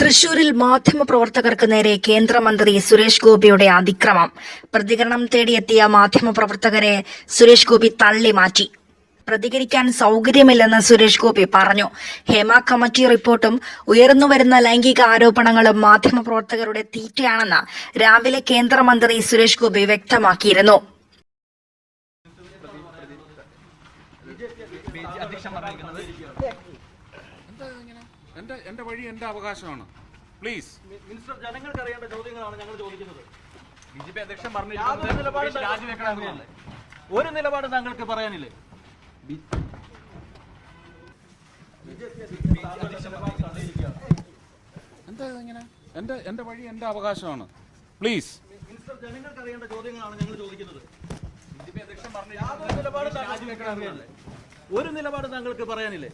തൃശൂരിൽ മാധ്യമപ്രവർത്തകർക്ക് നേരെ കേന്ദ്രമന്ത്രി സുരേഷ് ഗോപിയുടെ അതിക്രമം. പ്രതികരണം തേടിയെത്തിയ മാധ്യമപ്രവർത്തകരെ സുരേഷ് ഗോപി തള്ളി മാറ്റി. പ്രതികരിക്കാൻ സൗകര്യമില്ലെന്ന് സുരേഷ് ഗോപി പറഞ്ഞു. ഹേമ കമ്മിറ്റി റിപ്പോർട്ടും ഉയർന്നുവരുന്ന ലൈംഗിക ആരോപണങ്ങളും മാധ്യമപ്രവർത്തകരുടെ തീറ്റയാണെന്ന് രാവിലെ കേന്ദ്രമന്ത്രി സുരേഷ് ഗോപി വ്യക്തമാക്കിയിരുന്നു. എന്റെ എന്റെ വഴി എന്റെ അവകാശമാണ്. പ്ലീസ് മിനിസ്റ്റർ ജനങ്ങൾക്ക് അറിയേണ്ട ചോദ്യങ്ങളാണ് ഞങ്ങൾ ചോദിക്കുന്നത്. ബി ജെ പി അധ്യക്ഷൻ പറഞ്ഞു രാജിവെക്കണം ഒരു നിലപാട് താങ്കൾക്ക് പറയാനില്ലേ? എന്താ ഇങ്ങനെ എന്റെ എന്റെ വഴി എന്റെ അവകാശമാണ്. പ്ലീസ് മിനിസ്റ്റർ ജനങ്ങൾക്ക് അറിയേണ്ട ചോദ്യങ്ങളാണ് ഞങ്ങൾ ചോദിക്കുന്നത്. ബി ജെ പി അധ്യക്ഷൻ യാതൊരു നിലപാട് പറയാനില്ലേ. ഒരു നിലപാട് താങ്കൾക്ക് പറയാനില്ലേ?